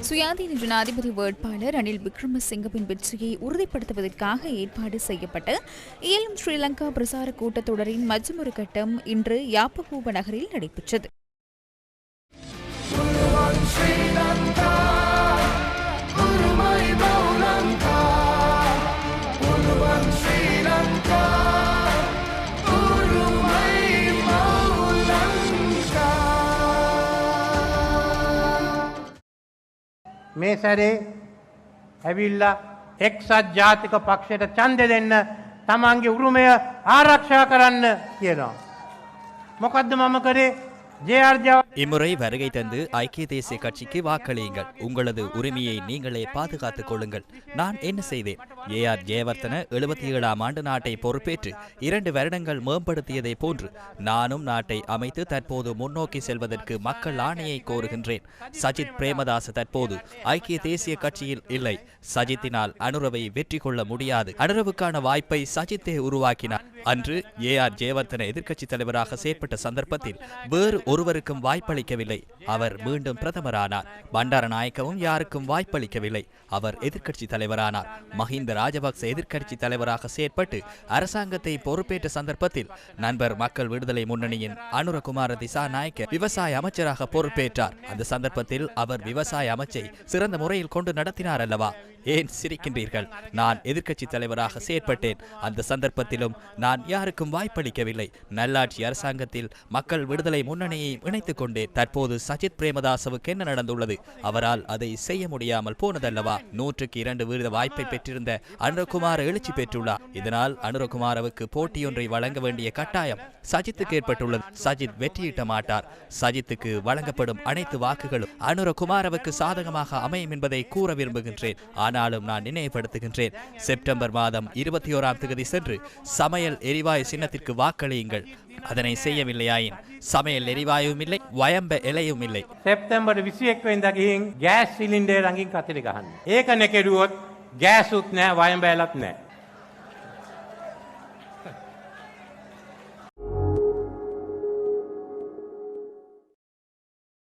சுயாதீன ஜனாதிபதி வேட்பாளர் ரணில் விக்ரமசிங்கவின் வெற்றியை உறுதிப்படுத்துவதற்காக ஏற்பாடு செய்யப்பட்ட இயலும் ஸ்ரீலங்கா பிரசார கூட்டத்தொடரின் மற்றொரு கட்டம் இன்று யாப்பகூப நகரில் நடைபெற்றது. මේ සැරේ ඇවිල්ලා එක්සත් ජාතික පක්ෂයට චන්ද දෙන්න තමන්ගේ උරුමය ආරක්ෂා කරන්න කියනවා. මොකක්ද මම කරේ ජයාර්ජාව இம்முறை வருகை தந்து ஐக்கிய தேசிய கட்சிக்கு வாக்களியுங்கள். உங்களது உரிமையை நீங்களே பாதுகாத்துக் கொள்ளுங்கள். நான் என்ன செய்தேன்? ஏ ஆர் ஜெயவர்த்தன எழுபத்தி ஏழாம் ஆண்டு நாட்டை பொறுப்பேற்று இரண்டு வருடங்கள் மேம்படுத்தியதை போன்று நானும் நாட்டை அமைத்து தற்போது முன்னோக்கி செல்வதற்கு மக்கள் ஆணையை கோருகின்றேன். சஜித் பிரேமதாச தற்போது ஐக்கிய தேசிய கட்சியில் இல்லை. சஜித்தினால் அனுரவை வெற்றி கொள்ள முடியாது. அனுரவுக்கான வாய்ப்பை சஜித்தே உருவாக்கினார். அன்று ஏ ஆர் ஜெயவர்தன எதிர்க்கட்சி தலைவராக செயற்பட்ட சந்தர்ப்பத்தில் வேறு ஒருவருக்கும் வாய்ப்பளிக்கவில்லை. அவர் மீண்டும் பிரதமரானார். பண்டாரநாயக்கவும் யாருக்கும் வாய்ப்பளிக்கவில்லை. அவர் எதிர்க்கட்சி தலைவரானார். மஹிந்த ராஜபக்ச எதிர்கட்சி தலைவராக செயற்பட்டு அரசாங்கத்தை பொறுப்பேற்ற சந்தர்ப்பத்தில் நண்பர் மக்கள் விடுதலை முன்னணியின் அனுரகுமார திசா நாயக்க விவசாய அமைச்சராக பொறுப்பேற்றார். அந்த சந்தர்ப்பத்தில் அவர் விவசாய அமைச்சை சிறந்த முறையில் கொண்டு நடத்தினார் அல்லவா? ஏன் சிரிக்கின்றீர்கள்? நான் எதிர்க்கட்சி தலைவராக செயற்பட்டேன். அந்த சந்தர்ப்பத்திலும் நான் யாருக்கும் வாய்ப்பளிக்கவில்லை. நல்லாட்சி அரசாங்கத்தில் மக்கள் விடுதலை முன்னணியை இணைத்துக் கொண்டேன் தற்போது சஜித் பிரேமதாசவுக்கு என்ன நடந்துள்ளது? அவரால் அதை செய்ய முடியாமல் போனதல்லவா? நூற்றுக்கு இரண்டு வீத வாய்ப்பை பெற்றிருந்த அனுரகுமார் எழுச்சி பெற்றுள்ளார். இதனால் அனுரகுமாரவுக்கு போட்டியொன்றை வழங்க வேண்டிய கட்டாயம். சஜித்துக்கு ஏற்பட்டுள்ளது. சஜித் வெற்றியிட்ட மாட்டார். சஜித்துக்கு வழங்கப்படும் அனைத்து வாக்குகளும் அனுர குமாரவுக்கு சாதகமாக அமையும் என்பதை கூற விரும்புகின்றேன். ஆனாலும் நான் நினைவுபடுத்துகின்றேன். செப்டம்பர் மாதம் இருபத்தி ஓராம் தேதி சென்று சமையல் எரிவாயு சின்னத்திற்கு வாக்களியுங்கள். அதனை செய்யவில்லையாயின் சமையல் எரிவாயுவும் இல்லை வயம்ப எலையும் இல்லை. செப்டம்பர் விசியக்கிங் கேஸ் சிலிண்டர் அங்கே கத்திரிக்காக ஏக நெக்கெடுவோத் கேஸ் உத்ன வயம்ப எலத்ன